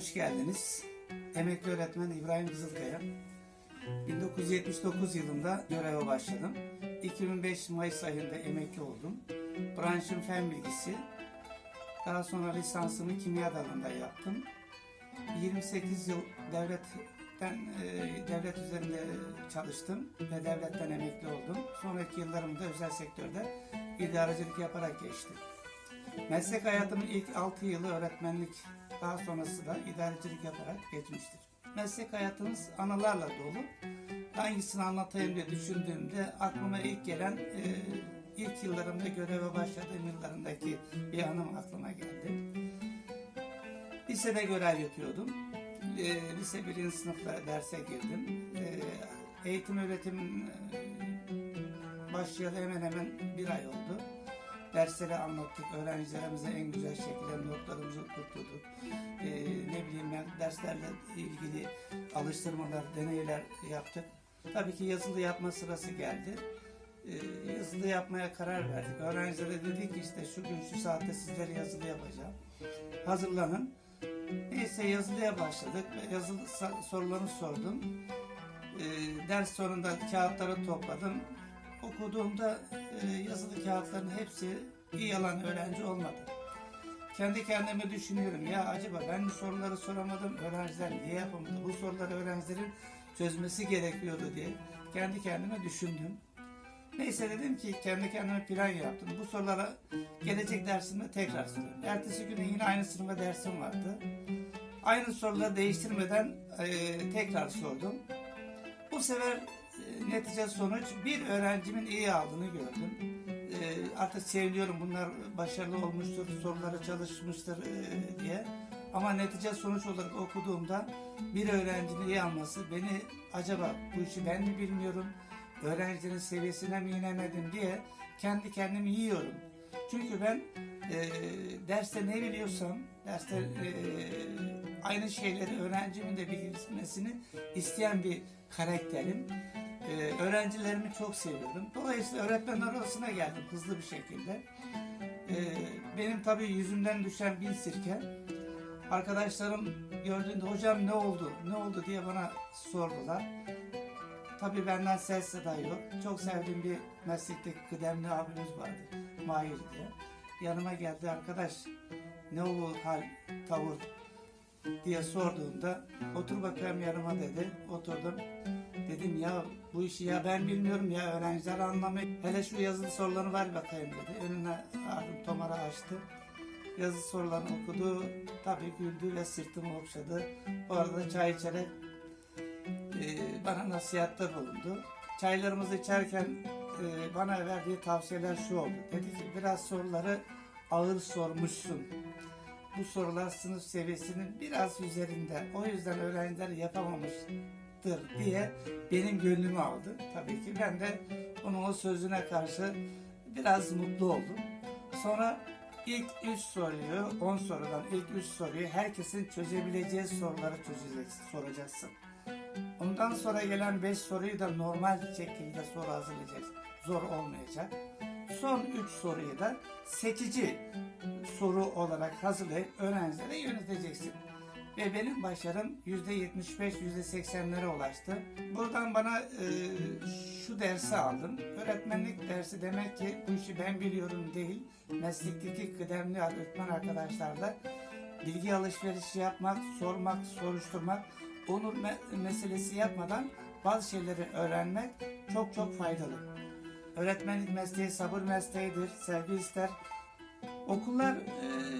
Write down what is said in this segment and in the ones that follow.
Hoş geldiniz. Emekli öğretmen İbrahim Kızılkaya. 1979 yılında göreve başladım. 2005 Mayıs ayında emekli oldum. Branşım fen bilgisi. Daha sonra lisansımı kimya dalında yaptım. 28 yıl devletten e, devlet üzerinde çalıştım ve devletten emekli oldum. Sonraki yıllarımda özel sektörde idarecilik yaparak geçti. Meslek hayatımın ilk 6 yılı öğretmenlik, daha sonrası da idarecilik yaparak geçmiştir. Meslek hayatımız anılarla dolu. Hangisini anlatayım diye düşündüğümde aklıma ilk gelen e, ilk yıllarımda göreve başladığım yıllarındaki bir anım aklıma geldi. Lisede görev yapıyordum. E, lise birinci sınıfta derse girdim. E, eğitim öğretim e, başlayalı hemen hemen bir ay oldu. Dersleri anlattık, öğrencilerimize en güzel şekilde notlarımızı tutturduk. Ee, ne bileyim ben derslerle ilgili alıştırmalar, deneyler yaptık. Tabii ki yazılı yapma sırası geldi. Ee, yazılı yapmaya karar verdik. Öğrencilere dedik ki işte şu gün şu saatte sizlere yazılı yapacağım. Hazırlanın. Neyse yazılıya başladık. Yazılı sorularını sordum. Ee, ders sonunda kağıtları topladım okuduğumda e, yazılı kağıtların hepsi iyi alan öğrenci olmadı. Kendi kendime düşünüyorum ya acaba ben bu soruları soramadım öğrenciler niye yapamadı? Bu soruları öğrencilerin çözmesi gerekiyordu diye kendi kendime düşündüm. Neyse dedim ki kendi kendime plan yaptım. Bu sorulara gelecek dersimde tekrar sorayım. Ertesi gün yine aynı sınıfa dersim vardı. Aynı soruları değiştirmeden e, tekrar sordum. Bu sefer netice sonuç bir öğrencimin iyi aldığını gördüm. E, artık seviniyorum bunlar başarılı olmuştur, soruları çalışmıştır e, diye. Ama netice sonuç olarak okuduğumda bir öğrencinin iyi alması beni acaba bu işi ben mi bilmiyorum, öğrencilerin seviyesine mi inemedim diye kendi kendimi yiyorum. Çünkü ben e, derste ne biliyorsam, derste e, aynı şeyleri öğrencimin de bilmesini isteyen bir karakterim. Ee, öğrencilerimi çok seviyorum. Dolayısıyla öğretmenler arasına geldim hızlı bir şekilde. Ee, benim tabii yüzümden düşen bin sirke. Arkadaşlarım gördüğünde hocam ne oldu, ne oldu diye bana sordular. Tabii benden ses seda yok. Çok sevdiğim bir meslekteki kıdemli abimiz vardı. Mahir diye. Yanıma geldi arkadaş ne oldu hal, tavır diye sorduğunda otur bakayım yanıma dedi. Oturdum. Dedim ya bu işi ya ben bilmiyorum ya öğrenciler anlamıyor. Hele şu yazılı sorularını ver bakayım dedi. Önüne aldım tomara açtı. Yazılı sorularını okudu. Tabii güldü ve sırtımı okşadı. O arada çay içerek e, bana nasihatte bulundu. Çaylarımızı içerken e, bana verdiği tavsiyeler şu oldu. Dedi ki biraz soruları ağır sormuşsun. Bu sorular sınıf seviyesinin biraz üzerinde. O yüzden öğrenciler yapamamıştır diye benim gönlümü aldı. Tabii ki ben de onun o sözüne karşı biraz mutlu oldum. Sonra ilk üç soruyu, 10 sorudan ilk üç soruyu herkesin çözebileceği soruları çözeceksin, soracaksın. Ondan sonra gelen 5 soruyu da normal şekilde soru hazırlayacaksın. Zor olmayacak. Son 3 soruyu da seçici soru olarak hazırlayıp öğrencilere yöneteceksin. Ve benim başarım %75, %80'lere ulaştı. Buradan bana e, şu dersi aldım. Öğretmenlik dersi demek ki bu işi ben biliyorum değil. Meslekteki kıdemli öğretmen arkadaşlarla bilgi alışverişi yapmak, sormak, soruşturmak, onur me- meselesi yapmadan bazı şeyleri öğrenmek çok çok faydalı. Öğretmenlik mesleği sabır mesleğidir, sevgi ister. Okullar e,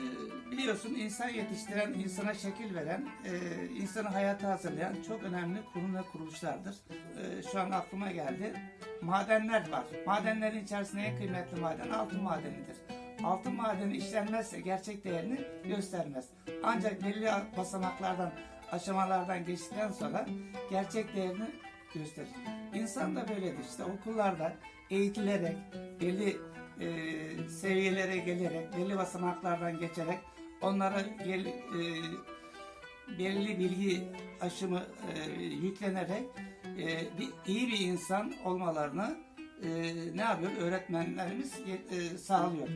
biliyorsun insan yetiştiren, insana şekil veren, e, insanı hayata hazırlayan çok önemli kurum ve kuruluşlardır. E, şu an aklıma geldi. Madenler var. Madenlerin içerisinde en kıymetli maden altın madenidir. Altın madeni işlenmezse gerçek değerini göstermez. Ancak belli basamaklardan, aşamalardan geçtikten sonra gerçek değerini gösterir. İnsan da böyledir. İşte okullarda eğitilerek, belli e, seviyelere gelerek, belli basamaklardan geçerek onlara gel, e, belli bilgi aşımı e, yüklenerek e, bir, iyi bir insan olmalarını e, ne yapıyor? Öğretmenlerimiz e, sağlıyor.